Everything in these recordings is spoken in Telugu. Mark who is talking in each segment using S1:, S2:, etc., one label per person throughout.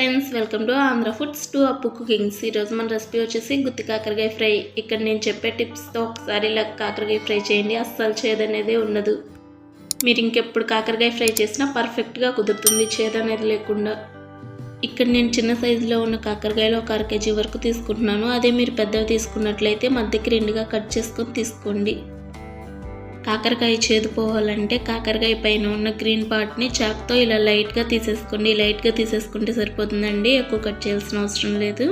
S1: friends welcome to Andhra foods to Appu cookings ఈరోజు మన రెసిపీ వచ్చేసి గుత్తి కాకరకాయ ఫ్రై ఇక్కడ నేను చెప్పే టిప్స్తో ఒకసారి ఇలా కాకరకాయ ఫ్రై చేయండి అస్సలు చేదనేది ఉండదు మీరు ఇంకెప్పుడు కాకరకాయ ఫ్రై చేసినా పర్ఫెక్ట్గా కుదురుతుంది చేదనేది లేకుండా ఇక్కడ నేను చిన్న సైజులో ఉన్న కాకరకాయలు ఒక అర కేజీ వరకు తీసుకుంటున్నాను అదే మీరు పెద్దవి తీసుకున్నట్లయితే మధ్యకి రెండుగా కట్ చేసుకొని తీసుకోండి కాకరకాయ చేదుపోవాలంటే కాకరకాయ పైన ఉన్న గ్రీన్ పార్ట్ని చాక్తో ఇలా లైట్గా తీసేసుకోండి లైట్గా తీసేసుకుంటే సరిపోతుందండి ఎక్కువ కట్ చేయాల్సిన అవసరం లేదు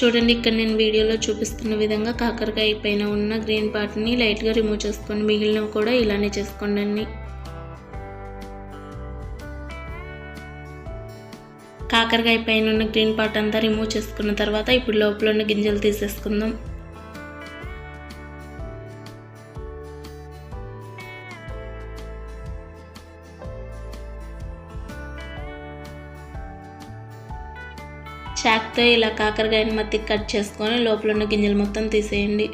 S1: చూడండి ఇక్కడ నేను వీడియోలో చూపిస్తున్న విధంగా కాకరకాయ పైన ఉన్న గ్రీన్ పార్ట్ని లైట్గా రిమూవ్ చేసుకోండి మిగిలినవి కూడా ఇలానే చేసుకోండి కాకరకాయ పైన ఉన్న గ్రీన్ పార్ట్ అంతా రిమూవ్ చేసుకున్న తర్వాత ఇప్పుడు లోపల ఉన్న గింజలు తీసేసుకుందాం మొత్తం ఇలా కాకరకాయని మత్తి కట్ చేసుకొని లోపల ఉన్న గింజలు మొత్తం తీసేయండి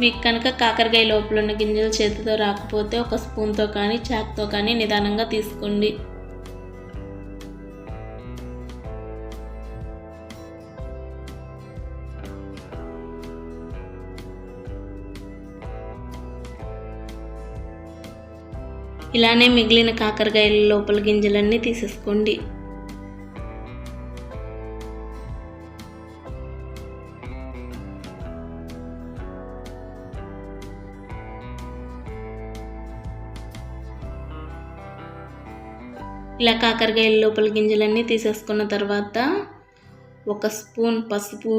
S1: మీకు కనుక కాకరకాయ లోపల ఉన్న గింజలు చేతితో రాకపోతే ఒక స్పూన్తో కానీ చాక్తో కానీ నిదానంగా తీసుకోండి ఇలానే మిగిలిన కాకరకాయల లోపల గింజలన్నీ తీసేసుకోండి ఇలా కాకరకాయల లోపల గింజలన్నీ తీసేసుకున్న తర్వాత ఒక స్పూన్ పసుపు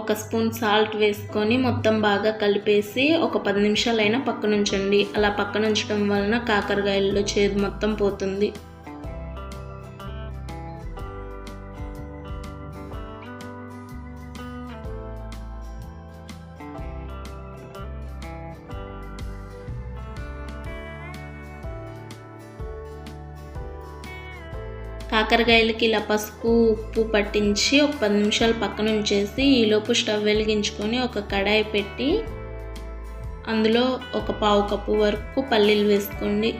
S1: ఒక స్పూన్ సాల్ట్ వేసుకొని మొత్తం బాగా కలిపేసి ఒక పది నిమిషాలైనా పక్కనుంచండి అలా పక్కనుంచడం వలన కాకరకాయల్లో చేదు మొత్తం పోతుంది కాకరకాయలకి ఇలా పసుపు ఉప్పు పట్టించి ఒక పది నిమిషాలు పక్కన ఉంచేసి ఈలోపు స్టవ్ వెలిగించుకొని ఒక కడాయి పెట్టి అందులో ఒక పావు కప్పు వరకు పల్లీలు వేసుకోండి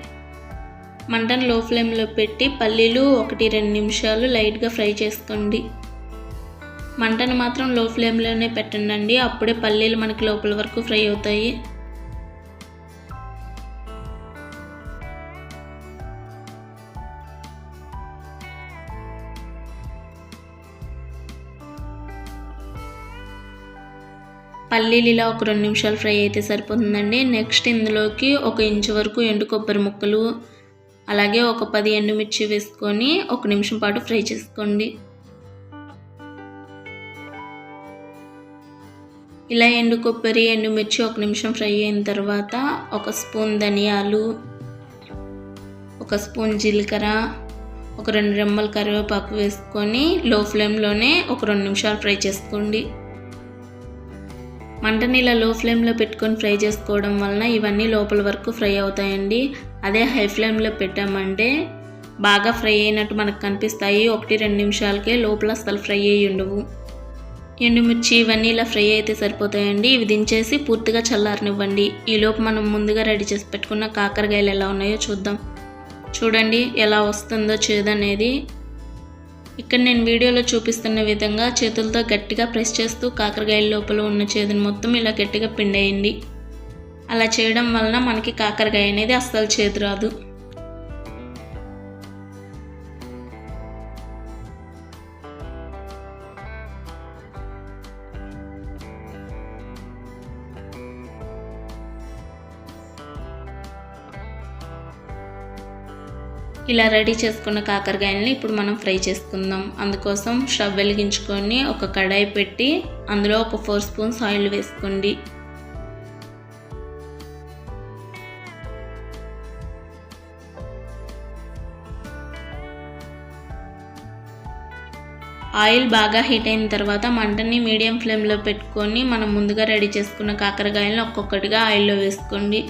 S1: మంటను లో ఫ్లేమ్లో పెట్టి పల్లీలు ఒకటి రెండు నిమిషాలు లైట్గా ఫ్రై చేసుకోండి మంటను మాత్రం లో ఫ్లేమ్లోనే పెట్టండి అప్పుడే పల్లీలు మనకి లోపల వరకు ఫ్రై అవుతాయి పల్లీలు ఇలా ఒక రెండు నిమిషాలు ఫ్రై అయితే సరిపోతుందండి నెక్స్ట్ ఇందులోకి ఒక ఇంచు వరకు ఎండు కొబ్బరి ముక్కలు అలాగే ఒక పది ఎండుమిర్చి వేసుకొని ఒక నిమిషం పాటు ఫ్రై చేసుకోండి ఇలా ఎండు కొబ్బరి ఎండుమిర్చి ఒక నిమిషం ఫ్రై అయిన తర్వాత ఒక స్పూన్ ధనియాలు ఒక స్పూన్ జీలకర్ర ఒక రెండు రెమ్మల కరివేపాకు వేసుకొని లో ఫ్లేమ్లోనే ఒక రెండు నిమిషాలు ఫ్రై చేసుకోండి మంట నీళ్ళ లో ఫ్లేమ్లో పెట్టుకొని ఫ్రై చేసుకోవడం వలన ఇవన్నీ లోపల వరకు ఫ్రై అవుతాయండి అదే హై ఫ్లేమ్లో పెట్టామంటే బాగా ఫ్రై అయినట్టు మనకు కనిపిస్తాయి ఒకటి రెండు నిమిషాలకే లోపల అసలు ఫ్రై అయ్యి ఉండవు ఎండుమిర్చి ఇవన్నీ ఇలా ఫ్రై అయితే సరిపోతాయండి ఇవి దించేసి పూర్తిగా చల్లారనివ్వండి ఈలోపు మనం ముందుగా రెడీ చేసి పెట్టుకున్న కాకరకాయలు ఎలా ఉన్నాయో చూద్దాం చూడండి ఎలా వస్తుందో చేదనేది ఇక్కడ నేను వీడియోలో చూపిస్తున్న విధంగా చేతులతో గట్టిగా ప్రెస్ చేస్తూ కాకరకాయల లోపల ఉన్న చేదుని మొత్తం ఇలా గట్టిగా పిండేయండి అలా చేయడం వలన మనకి కాకరకాయ అనేది అస్సలు చేదు రాదు ఇలా రెడీ చేసుకున్న కాకరకాయలని ఇప్పుడు మనం ఫ్రై చేసుకుందాం అందుకోసం స్టవ్ వెలిగించుకొని ఒక కడాయి పెట్టి అందులో ఒక ఫోర్ స్పూన్స్ ఆయిల్ వేసుకోండి ఆయిల్ బాగా హీట్ అయిన తర్వాత మంటని మీడియం ఫ్లేమ్లో పెట్టుకొని మనం ముందుగా రెడీ చేసుకున్న కాకరకాయలను ఒక్కొక్కటిగా ఆయిల్లో వేసుకోండి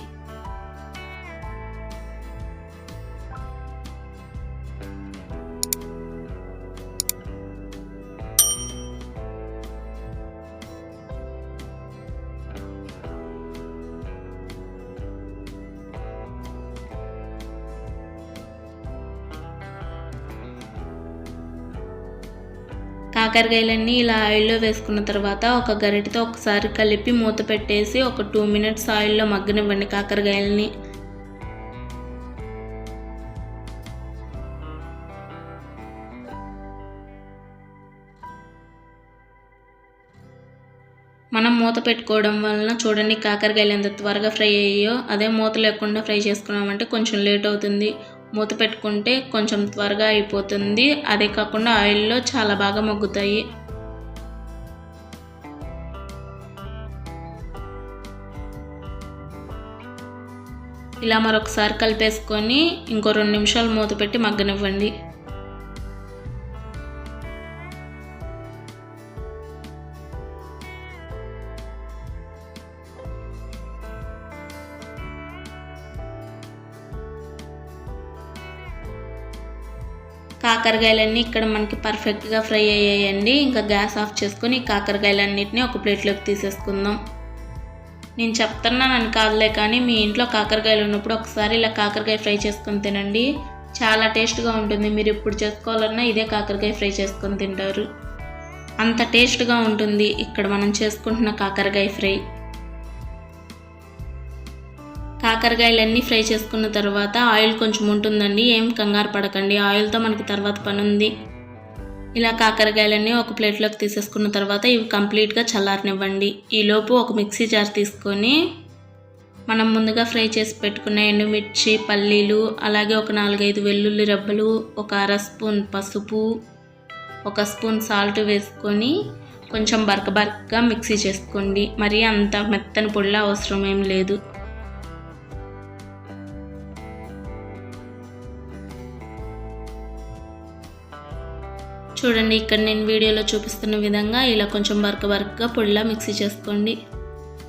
S1: కాకరకాయలన్నీ ఇలా ఆయిల్లో వేసుకున్న తర్వాత ఒక గరిటతో ఒకసారి కలిపి మూత పెట్టేసి ఒక టూ మినిట్స్ ఆయిల్లో మగ్గనివ్వండి కాకరకాయలని మనం మూత పెట్టుకోవడం వలన చూడండి కాకరకాయలు ఎంత త్వరగా ఫ్రై అయ్యాయో అదే మూత లేకుండా ఫ్రై చేసుకున్నామంటే కొంచెం లేట్ అవుతుంది మూత పెట్టుకుంటే కొంచెం త్వరగా అయిపోతుంది అదే కాకుండా ఆయిల్లో చాలా బాగా మగ్గుతాయి ఇలా మరొకసారి కలిపేసుకొని ఇంకో రెండు నిమిషాలు మూత పెట్టి మగ్గనివ్వండి కాకరకాయలన్నీ ఇక్కడ మనకి పర్ఫెక్ట్గా ఫ్రై అయ్యాయండి ఇంకా గ్యాస్ ఆఫ్ చేసుకొని కాకరకాయలన్నింటినీ ఒక ప్లేట్లోకి తీసేసుకుందాం నేను చెప్తున్నానని కాదులే కానీ మీ ఇంట్లో కాకరకాయలు ఉన్నప్పుడు ఒకసారి ఇలా కాకరకాయ ఫ్రై చేసుకొని తినండి చాలా టేస్ట్గా ఉంటుంది మీరు ఇప్పుడు చేసుకోవాలన్నా ఇదే కాకరకాయ ఫ్రై చేసుకొని తింటారు అంత టేస్ట్గా ఉంటుంది ఇక్కడ మనం చేసుకుంటున్న కాకరకాయ ఫ్రై కాకరకాయలన్నీ ఫ్రై చేసుకున్న తర్వాత ఆయిల్ కొంచెం ఉంటుందండి ఏం కంగారు పడకండి ఆయిల్తో మనకి తర్వాత పని ఉంది ఇలా కాకరకాయలన్నీ ఒక ప్లేట్లోకి తీసేసుకున్న తర్వాత ఇవి కంప్లీట్గా చల్లారనివ్వండి ఈలోపు ఒక మిక్సీ జార్ తీసుకొని మనం ముందుగా ఫ్రై చేసి పెట్టుకున్న ఎండుమిర్చి పల్లీలు అలాగే ఒక నాలుగైదు వెల్లుల్లి రబ్బలు ఒక అర స్పూన్ పసుపు ఒక స్పూన్ సాల్ట్ వేసుకొని కొంచెం బరక బరకగా మిక్సీ చేసుకోండి మరీ అంత మెత్తని పొడిలా అవసరం ఏం లేదు చూడండి ఇక్కడ నేను వీడియోలో చూపిస్తున్న విధంగా ఇలా కొంచెం వర్క్ వర్క్గా పొడిలా మిక్సీ చేసుకోండి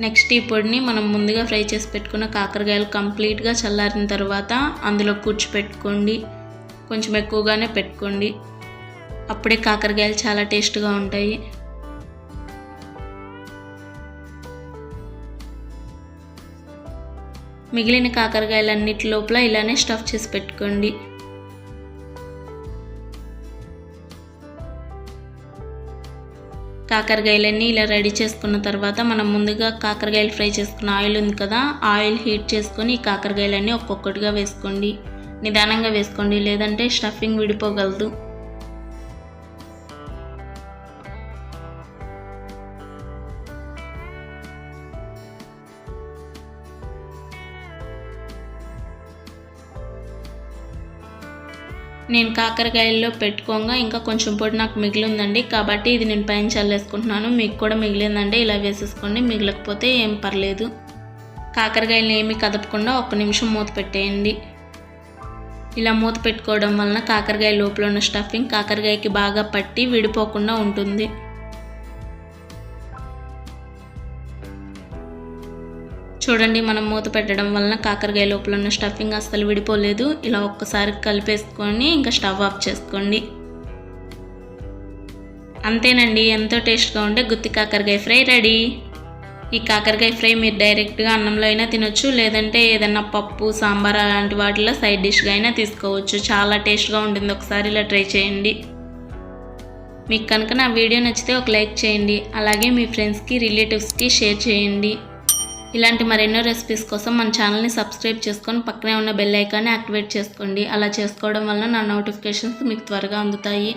S1: నెక్స్ట్ ఈ పొడిని మనం ముందుగా ఫ్రై చేసి పెట్టుకున్న కాకరకాయలు కంప్లీట్గా చల్లారిన తర్వాత అందులో కూర్చిపెట్టుకోండి కొంచెం ఎక్కువగానే పెట్టుకోండి అప్పుడే కాకరకాయలు చాలా టేస్ట్గా ఉంటాయి మిగిలిన అన్నిటి లోపల ఇలానే స్టఫ్ చేసి పెట్టుకోండి కాకరకాయలన్నీ ఇలా రెడీ చేసుకున్న తర్వాత మనం ముందుగా కాకరకాయలు ఫ్రై చేసుకున్న ఆయిల్ ఉంది కదా ఆయిల్ హీట్ చేసుకొని కాకరకాయలన్నీ ఒక్కొక్కటిగా వేసుకోండి నిదానంగా వేసుకోండి లేదంటే స్టఫింగ్ విడిపోగలదు నేను కాకరకాయల్లో పెట్టుకోగా ఇంకా కొంచెం పొడి నాకు మిగిలిందండి కాబట్టి ఇది నేను పైన చల్లేసుకుంటున్నాను మీకు కూడా మిగిలిందంటే ఇలా వేసేసుకోండి మిగిలకపోతే ఏం పర్లేదు కాకరకాయలు ఏమి కదపకుండా ఒక్క నిమిషం మూత పెట్టేయండి ఇలా మూత పెట్టుకోవడం వలన కాకరకాయ లోపల ఉన్న స్టఫింగ్ కాకరకాయకి బాగా పట్టి విడిపోకుండా ఉంటుంది చూడండి మనం మూత పెట్టడం వలన కాకరకాయ లోపల ఉన్న స్టఫింగ్ అస్సలు విడిపోలేదు ఇలా ఒక్కసారి కలిపేసుకొని ఇంకా స్టవ్ ఆఫ్ చేసుకోండి అంతేనండి ఎంతో టేస్ట్గా ఉండే గుత్తి కాకరకాయ ఫ్రై రెడీ ఈ కాకరకాయ ఫ్రై మీరు డైరెక్ట్గా అన్నంలో అయినా తినొచ్చు లేదంటే ఏదన్నా పప్పు సాంబార్ అలాంటి వాటిలో సైడ్ డిష్గా అయినా తీసుకోవచ్చు చాలా టేస్ట్గా ఉంటుంది ఒకసారి ఇలా ట్రై చేయండి మీకు కనుక నా వీడియో నచ్చితే ఒక లైక్ చేయండి అలాగే మీ ఫ్రెండ్స్కి రిలేటివ్స్కి షేర్ చేయండి ఇలాంటి మరెన్నో రెసిపీస్ కోసం మన ఛానల్ని సబ్స్క్రైబ్ చేసుకొని పక్కనే ఉన్న బెల్ ఐకాన్ని యాక్టివేట్ చేసుకోండి అలా చేసుకోవడం వల్ల నా నోటిఫికేషన్స్ మీకు త్వరగా అందుతాయి